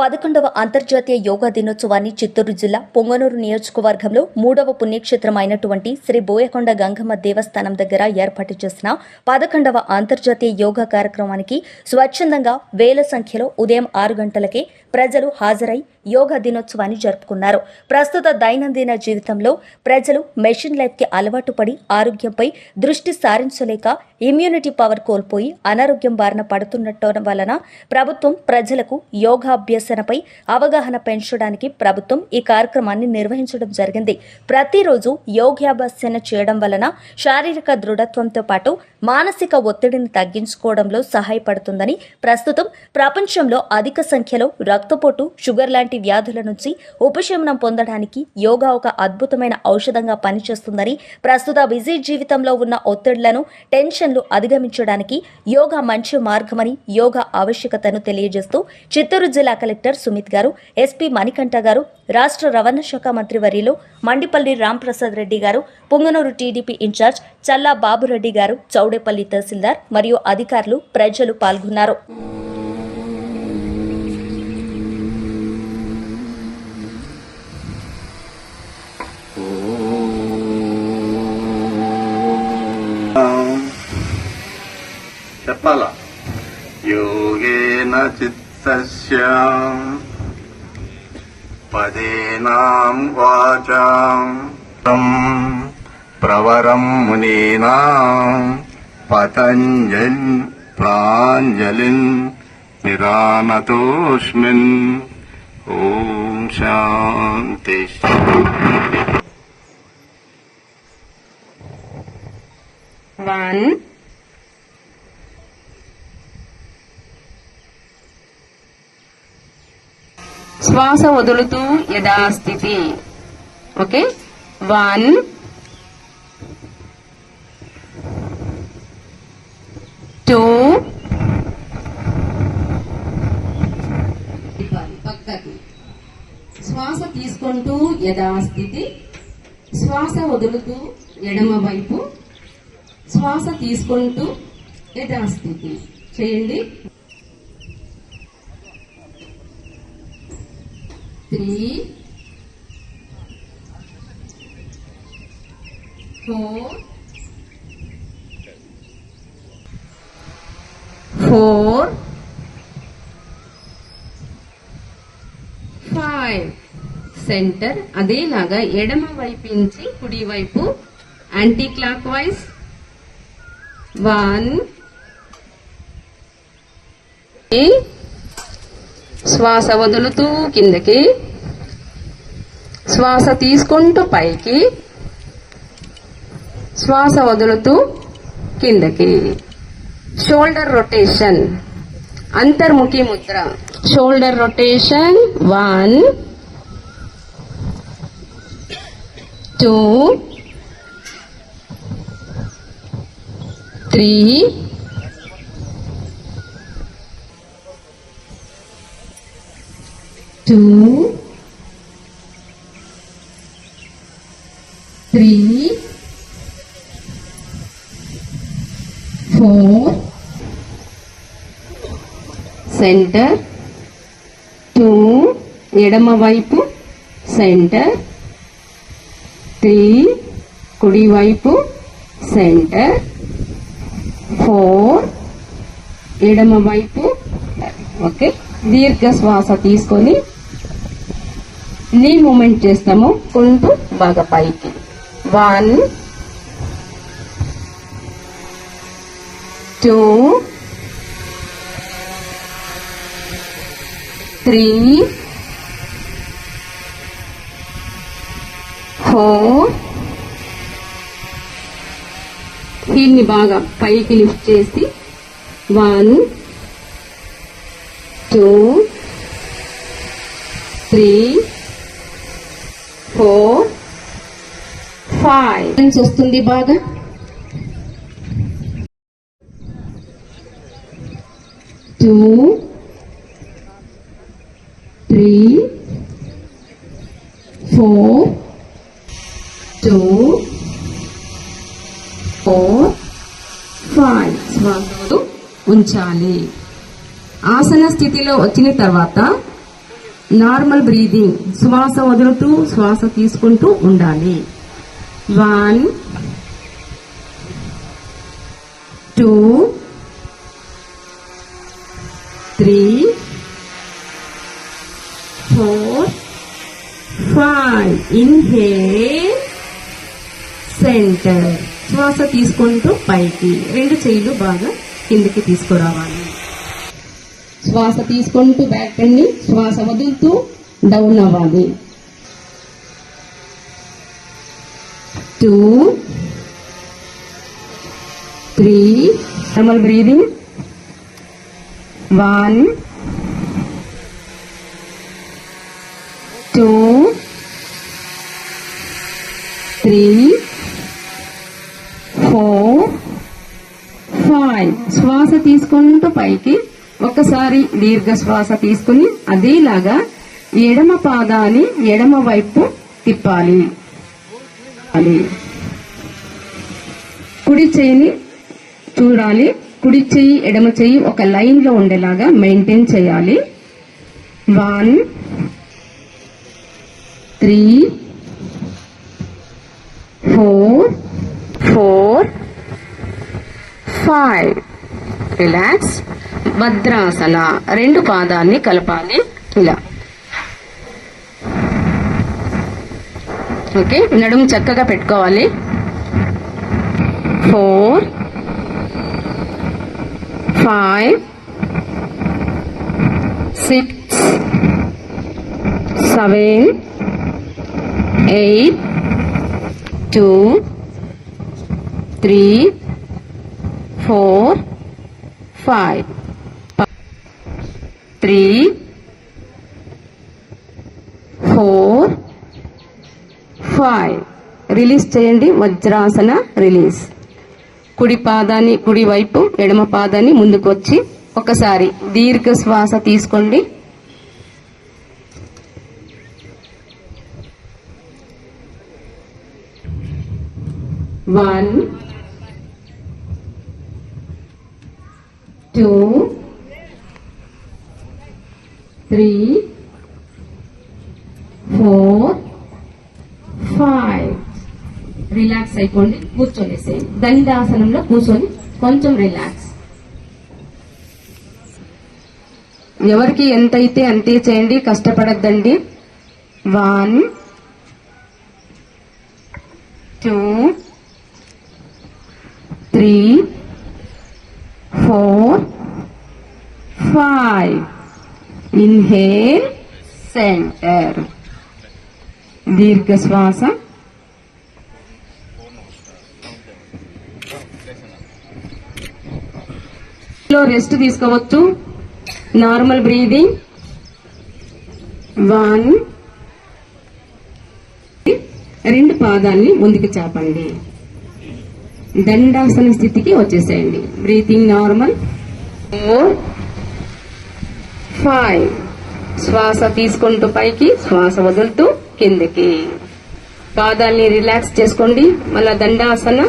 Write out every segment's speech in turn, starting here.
పదకొండవ అంతర్జాతీయ యోగా దినోత్సవాన్ని చిత్తూరు జిల్లా పొంగనూరు నియోజకవర్గంలో మూడవ పుణ్యక్షేత్రం అయినటువంటి శ్రీ బోయకొండ గంగమ్మ దేవస్థానం దగ్గర ఏర్పాటు చేసిన పదకొండవ అంతర్జాతీయ యోగా కార్యక్రమానికి స్వచ్ఛందంగా వేల సంఖ్యలో ఉదయం ఆరు గంటలకే ప్రజలు హాజరై యోగా దినోత్సవాన్ని జరుపుకున్నారు. ప్రస్తుత దైనందిన జీవితంలో ప్రజలు మెషిన్ లైఫ్కి అలవాటు పడి ఆరోగ్యంపై దృష్టి సారించలేక ఇమ్యూనిటీ పవర్ కోల్పోయి అనారోగ్యం బారిన పడుతున్నట్టు వలన ప్రభుత్వం ప్రజలకు యోగాభ్యసనపై అవగాహన పెంచడానికి ప్రభుత్వం ఈ కార్యక్రమాన్ని నిర్వహించడం జరిగింది. ప్రతిరోజు యోగాభ్యసన చేయడం వలన శారీరక దృఢత్వంతో పాటు మానసిక ఒత్తిడిని తగ్గించుకోవడంలో సహాయపడుతుందని ప్రస్తుతం ప్రపంచంలో అధిక సంఖ్యలో రక్తపోటు షుగర్ లాంటి వ్యాధుల నుంచి ఉపశమనం పొందడానికి యోగా ఒక అద్భుతమైన ఔషధంగా పనిచేస్తుందని ప్రస్తుత బిజీ జీవితంలో ఉన్న ఒత్తిడులను టెన్షన్లు అధిగమించడానికి యోగా మంచి మార్గమని యోగా ఆవశ్యకతను తెలియజేస్తూ చిత్తూరు జిల్లా కలెక్టర్ సుమిత్ గారు ఎస్పీ మణికంఠ గారు రాష్ట్ర రవాణా శాఖ మంత్రి వర్యులు మండిపల్లి రాంప్రసాద్ రెడ్డి గారు పుంగనూరు టీడీపీ ఇన్ఛార్జ్ చల్లా బాబురెడ్డి గారు చౌ చౌడేపల్లి తహసీల్దార్ మరియు అధికారులు ప్రజలు పాల్గొన్నారు. చెప్పాల? యోగేన చిత్తస్య పదేనాం వాచాం తం ప్రవరం మునీనాం. పతంజన్ ప్రాంజలిన్ నిరామతోస్మిన్ ఓం శాంతి. వన్. శ్వాస వదులుతూ యథాస్థితి. ఓకే? వన్. టూ. పక్కకి. శ్వాస తీసుకుంటూ యథాస్థితి. శ్వాస వదులుతూ ఎడమ వైపు. శ్వాస తీసుకుంటూ యథాస్థితి. చేయండి. Three. Four. Four five centre అదేలాగా ఎడమ వైపు నుంచి కుడివైపు యాంటీ క్లాక్ వైజ్ వన్ శ్వాస వదులుతూ కిందకి. శ్వాస తీసుకుంటూ పైకి. శ్వాస వదులుతూ కిందకి. शोल्डर रोटेशन अंतर्मुखी मुद्रा shoulder rotation one two three two three two centre two ఎడమవైపు సెంటర్ త్రీ కుడివైపు సెంటర్ ఫోర్ ఎడమవైపు ఓకే దీర్ఘ శ్వాస తీసుకొని నీ మూమెంట్ చేస్తాము కొంత బాగా పైకి. One two three four. హీల్ని బాగా పైకి లిఫ్ట్ చేసి one two three four five. వస్తుంది బాగా. Two three four two four five. శ్వాసలు ఉంచాలి. ఆసన స్థితిలో వచ్చిన తర్వాత నార్మల్ బ్రీదింగ్ శ్వాస వదులుతూ శ్వాస తీసుకుంటూ ఉండాలి. One two three four five inhale centre శ్వాస తీసుకుంటూ పైకి. రెండు చేయిలు బాగా కిందకి తీసుకురావాలి. శ్వాస తీసుకుంటూ బ్యాక్ రండి శ్వాస వదులుతూ డౌన్ అవ్వాలి. Two three normal breathing one two three four five శ్వాస తీసుకుంటూ పైకి ఒకసారి దీర్ఘ శ్వాస తీసుకుని అదేలాగా ఎడమ పాదాన్ని ఎడమ వైపు తిప్పాలి. అది కుడి చేయిని చూడాలి. కుడి చెయ్యి ఎడమ చెయ్యి ఒక లైన్లో ఉండేలాగా మెయింటైన్ చేయాలి. One three four four five relax Bhadrasana. రెండు పాదాన్ని కలపాలి. ఇలా. ఓకే నడుము చక్కగా పెట్టుకోవాలి. Four five six seven eight two three four five. Three four five. Release చేయండి వజ్రాసన రిలీజ్. కుడి పాదాన్ని కుడి వైపు ఎడమ పాదాన్ని ముందుకు వచ్చి ఒకసారి దీర్ఘ శ్వాస తీసుకోండి. One two three four five. Relax అయిపోండి కూర్చొనేసి దండాసనంలో కూర్చొని కొంచెం రిలాక్స్. ఎవరికి ఎంతైతే అంతే చేయండి కష్టపడద్దండి. One two three four five. Inhale centre. దీర్ఘ శ్వాస లో రెస్ట్ తీసుకోవచ్చు. Normal breathing. వన్. రెండు పాదాల్ని ముందుకు చాపండి. దండాసన స్థితికి వచ్చేసేయండి. బ్రీతింగ్ నార్మల్ ఫోర్ ఫైవ్ శ్వాస తీసుకుంటూ పైకి శ్వాస వదులుతూ కిందకి. పాదాల్ని రిలాక్స్ చేసుకోండి. మళ్ళా దండాసన.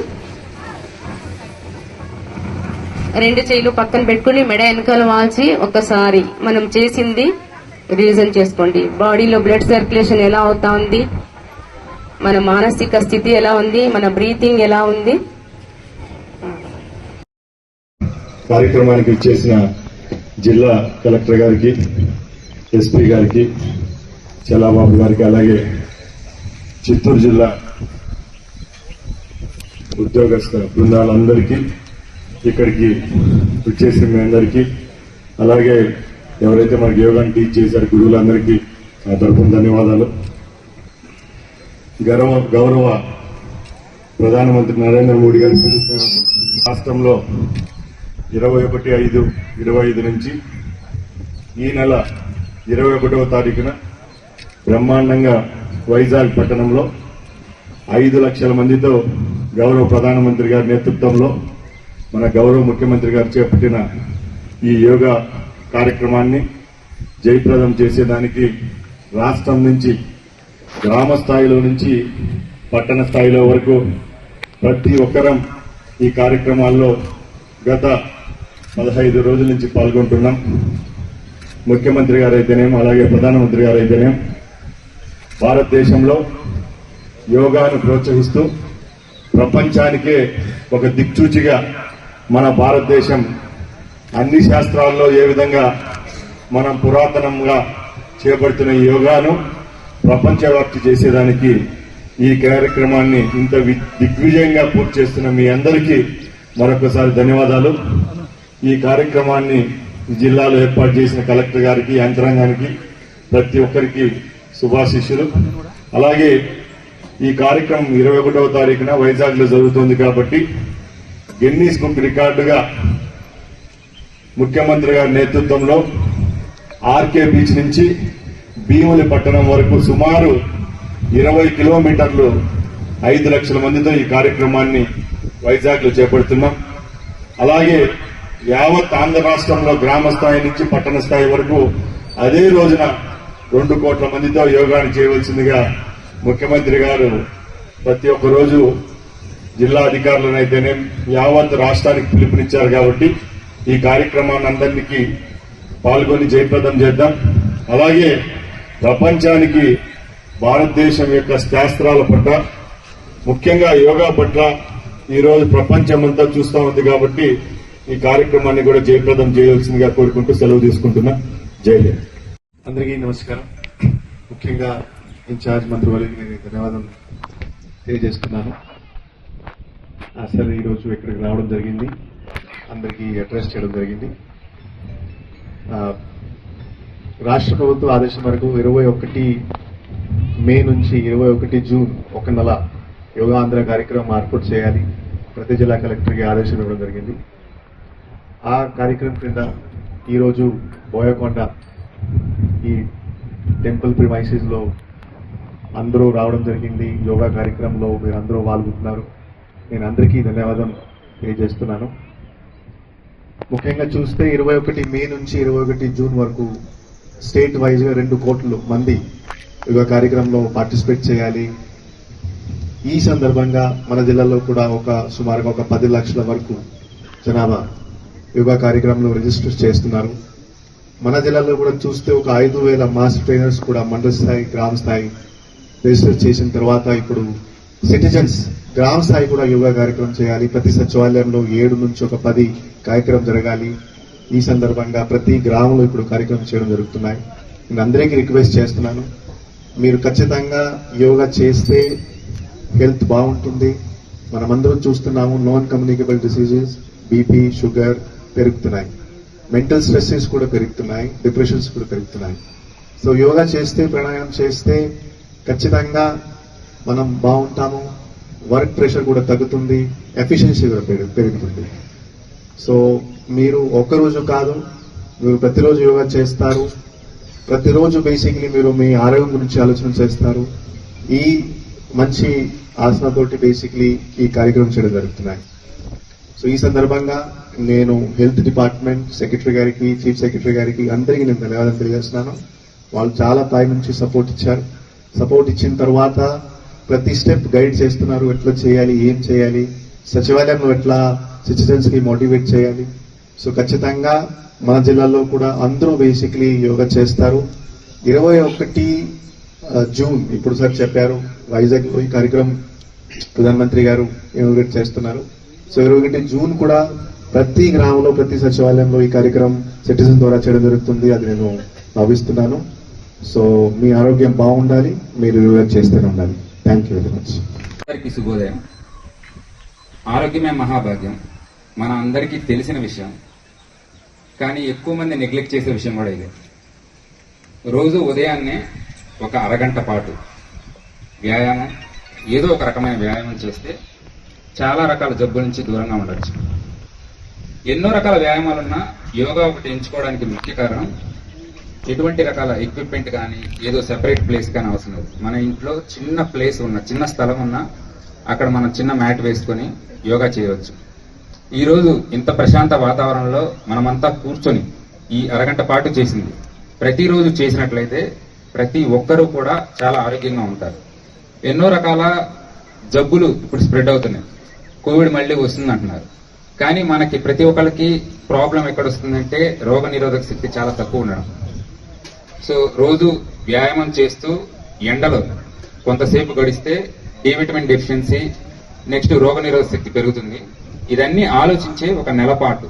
రెండు చేయిలు పక్కన పెట్టుకుని మెడ వెనకాల వాల్చి ఒకసారి మనం చేసింది రీజన్ చేసుకోండి. బాడీలో బ్లడ్ సర్క్యులేషన్ ఎలా అవుతా ఉంది? మన మానసిక స్థితి ఎలా ఉంది? మన బ్రీతింగ్ ఎలా ఉంది? కార్యక్రమానికి ఇచ్చేసిన జిల్లా కలెక్టర్ గారికి ఎస్పీ గారికి చలాబాబు గారికి అలాగే చిత్తూరు జిల్లా ఉద్యోగస్థ బృందాలందరికీ ఇక్కడికి వచ్చేసిన మీ అందరికీ అలాగే ఎవరైతే మనకి యోగాన్ని టీచ్ చేశారు గురువులందరికీ నా తరఫున ధన్యవాదాలు. గౌరవ గౌరవ ప్రధానమంత్రి నరేంద్ర మోడీ గారి రాష్ట్రంలో ఇరవై ఒకటి ఐదు ఇరవై ఐదు నుంచి ఈ నెల ఇరవై ఒకటవ తారీఖున బ్రహ్మాండంగా వైజాగ్ పట్టణంలో ఐదు లక్షల మందితో గౌరవ ప్రధానమంత్రి గారి నేతృత్వంలో మన గౌరవ ముఖ్యమంత్రి గారు చేపట్టిన ఈ యోగా కార్యక్రమాన్ని జయప్రదం చేసేదానికి రాష్ట్రం నుంచి గ్రామ స్థాయిలో నుంచి పట్టణ స్థాయిలో వరకు ప్రతి ఒక్కరం ఈ కార్యక్రమాల్లో గత పదహైదు రోజుల నుంచి పాల్గొంటున్నాం. ముఖ్యమంత్రి గారు అయితేనేం అలాగే ప్రధానమంత్రి గారు అయితేనేం భారతదేశంలో యోగాను ప్రోత్సహిస్తూ ప్రపంచానికే ఒక దిక్సూచిగా మన భారతదేశం అన్ని శాస్త్రాల్లో ఏ విధంగా మనం పురాతనంగా చేపడుతున్న యోగాను ప్రపంచవ్యాప్తి చేసేదానికి ఈ కార్యక్రమాన్ని ఇంత దిగ్విజయంగా పూర్తి చేస్తున్న మీ అందరికీ మరొకసారి ధన్యవాదాలు. ఈ కార్యక్రమాన్ని జిల్లాలో ఏర్పాటు చేసిన కలెక్టర్ గారికి యంత్రాంగానికి ప్రతి ఒక్కరికి శుభాశిష్యులు. అలాగే ఈ కార్యక్రమం ఇరవై ఒకటవ తారీఖున వైజాగ్లో జరుగుతోంది జరుగుతుంది కాబట్టి గిన్నీస్ బుక్ రికార్డుగా ముఖ్యమంత్రి గారి నేతృత్వంలో ఆర్కే బీచ్ నుంచి భీములి పట్టణం వరకు సుమారు ఇరవై కిలోమీటర్లు ఐదు లక్షల మందితో ఈ కార్యక్రమాన్ని వైజాగ్లో చేపడుతున్నాం. అలాగే యావత్ ఆంధ్ర రాష్ట్రంలో గ్రామ స్థాయి నుంచి పట్టణ స్థాయి వరకు అదే రోజున రెండు కోట్ల మందితో యోగాన్ని చేయవలసిందిగా ముఖ్యమంత్రి గారు ప్రతి ఒక్క రోజు జిల్లా అధికారులనైతేనే యావత్ రాష్ట్రానికి పిలుపునిచ్చారు కాబట్టి ఈ కార్యక్రమాన్ని అందరికీ పాల్గొని జయప్రదం చేద్దాం. అలాగే ప్రపంచానికి భారతదేశం యొక్క శాస్త్రాల పట్ల ముఖ్యంగా యోగా పట్ల ఈరోజు ప్రపంచమంతా చూస్తా ఉంది కాబట్టి ఈ కార్యక్రమాన్ని కూడా జయప్రదం చేయాల్సిందిగా కోరుకుంటూ సెలవు తీసుకుంటున్నా. జై అందరికీ నమస్కారం. ముఖ్యంగా ఇన్ఛార్జ్ మంత్రి వారికి నేను ధన్యవాదాలు తెలియజేస్తున్నాను. ఆ, ఈరోజు ఇక్కడికి రావడం జరిగింది. అందరికీ అడ్రస్ చేయడం జరిగింది. రాష్ట్ర ప్రభుత్వ ఆదేశం వరకు ఇరవై ఒకటి మే నుంచి ఇరవై ఒకటి జూన్ ఒక నెల యోగాంధ్ర కార్యక్రమం ఏర్పాటు చేయాలి. ప్రతి జిల్లా కలెక్టర్కి ఆదేశం ఇవ్వడం జరిగింది. ఆ కార్యక్రమం క్రింద ఈరోజు బోయకొండ ఈ టెంపుల్ ప్రిమైసెస్లో అందరూ రావడం జరిగింది. యోగా కార్యక్రమంలో మీరు అందరూ పాల్గొంటున్నారు. నేను అందరికీ ధన్యవాదం తెలియజేస్తున్నాను. ముఖ్యంగా చూస్తే ఇరవై ఒకటి మే నుంచి ఇరవై ఒకటి జూన్ వరకు స్టేట్ వైజ్గా రెండు కోట్ల మంది యోగా కార్యక్రమంలో పార్టిసిపేట్ చేయాలి. ఈ సందర్భంగా మన జిల్లాలో కూడా ఒక సుమారుగా ఒక పది లక్షల వరకు జనాభా యోగా కార్యక్రమంలో రిజిస్టర్ చేస్తున్నారు. మన జిల్లాలో కూడా చూస్తే ఒక ఐదు వేల మాస్ ట్రైనర్స్ కూడా మండల స్థాయి గ్రామ స్థాయి రిజిస్టర్ చేసిన తర్వాత ఇప్పుడు సిటిజన్స్ గ్రామ స్థాయి కూడా యోగా కార్యక్రమం చేయాలి. ప్రతి సచివాలయంలో ఏడు నుంచి ఒక పది కార్యక్రమం జరగాలి. ఈ సందర్భంగా ప్రతి గ్రామంలో ఇప్పుడు కార్యక్రమం చేయడం జరుగుతున్నాయి. నేను అందరికీ రిక్వెస్ట్ చేస్తున్నాను. మీరు ఖచ్చితంగా యోగా చేస్తే హెల్త్ బాగుంటుంది. మనమందరం చూస్తున్నాము non communicable diseases BP sugar పెరుగుతున్నాయి. మెంటల్ స్ట్రెస్సెస్ కూడా పెరుగుతున్నాయి డిప్రెషన్స్ కూడా పెరుగుతున్నాయి. సో యోగా చేస్తే ప్రాణాయామం చేస్తే ఖచ్చితంగా మనం బాగుంటాము వర్క్ ప్రెషర్ కూడా తగ్గుతుంది ఎఫిషియన్సీ కూడా పెరుగు- పెరుగుతుంది. సో మీరు ఒక్కరోజు కాదు మీరు ప్రతిరోజు యోగా చేస్తారు. ప్రతిరోజు బేసిక్లీ మీరు మీ ఆరోగ్యం గురించి ఆలోచన చేస్తారు. ఈ మంచి ఆసనతోటి బేసిక్లీ ఈ కార్యక్రమం చేయడం జరుగుతున్నాయి. సో ఈ సందర్భంగా నేను హెల్త్ డిపార్ట్మెంట్ సెక్రటరీ గారికి చీఫ్ సెక్రటరీ గారికి అందరికీ నేను ధన్యవాదాలు తెలియజేస్తున్నాను. వాళ్ళు చాలా పై నుంచి సపోర్ట్ ఇచ్చారు. సపోర్ట్ ఇచ్చిన తర్వాత ప్రతి స్టెప్ గైడ్ చేస్తున్నారు. ఎట్లా చేయాలి ఏం చేయాలి సచివాలయంలో ఎట్లా సిటిజన్స్కి మోటివేట్ చేయాలి. సో ఖచ్చితంగా మన జిల్లాలో కూడా అందరూ బేసిక్లీ యోగా చేస్తారు. ఇరవై ఒకటి జూన్ ఇప్పుడు సార్ చెప్పారు. వైజాగ్ ఈ కార్యక్రమం ప్రధానమంత్రి గారు ఇనాగ్రేట్ చేస్తున్నారు. సో ఇరవై జూన్ కూడా ప్రతి గ్రామంలో ప్రతి సచివాలయంలో ఈ కార్యక్రమం సిటిజన్ ద్వారా చేయడం జరుగుతుంది. అది నేను భావిస్తున్నాను సో మీ ఆరోగ్యం బాగుండాలి మీరు యోగా చేస్తూనే ఉండాలి. థ్యాంక్ యూ వెరీ మచ్ అందరికీ శుభోదయం. ఆరోగ్యమే మహాభాగ్యం. మన అందరికీ తెలిసిన విషయం. కానీ ఎక్కువ మంది నెగ్లెక్ట్ చేసే విషయం కూడా ఇదే. రోజు ఉదయాన్నే ఒక అరగంట పాటు వ్యాయామం ఏదో ఒక రకమైన వ్యాయామం చేస్తే చాలా రకాల జబ్బుల నుంచి దూరంగా ఉండొచ్చు. ఎన్నో రకాల వ్యాయామాలున్నా యోగా ఒకటి ఎంచుకోవడానికి ముఖ్య కారణం ఎటువంటి రకాల ఎక్విప్మెంట్ కానీ ఏదో సెపరేట్ ప్లేస్ కానీ అవసరం లేదు. మన ఇంట్లో చిన్న ప్లేస్ ఉన్న చిన్న స్థలం ఉన్నా అక్కడ మనం చిన్న మ్యాట్ వేసుకొని యోగా చేయవచ్చు. ఈరోజు ఇంత ప్రశాంత వాతావరణంలో మనమంతా కూర్చొని ఈ అరగంట పాటు చేసింది. ప్రతిరోజు చేసినట్లయితే ప్రతి ఒక్కరూ కూడా చాలా ఆరోగ్యంగా ఉంటారు. ఎన్నో రకాల జబ్బులు ఇప్పుడు స్ప్రెడ్ అవుతున్నాయి. కోవిడ్ మళ్ళీ వస్తుంది అంటున్నారు కానీ మనకి ప్రతి ఒక్కరికి ప్రాబ్లం ఎక్కడ వస్తుందంటే రోగ నిరోధక శక్తి చాలా తక్కువ ఉండడం. సో రోజు వ్యాయామం చేస్తూ ఎండలో కొంతసేపు గడిస్తే డి విటమిన్ డెఫిషియన్సీ నెక్స్ట్ రోగ శక్తి పెరుగుతుంది. ఇదన్నీ ఆలోచించే ఒక నెల పాటు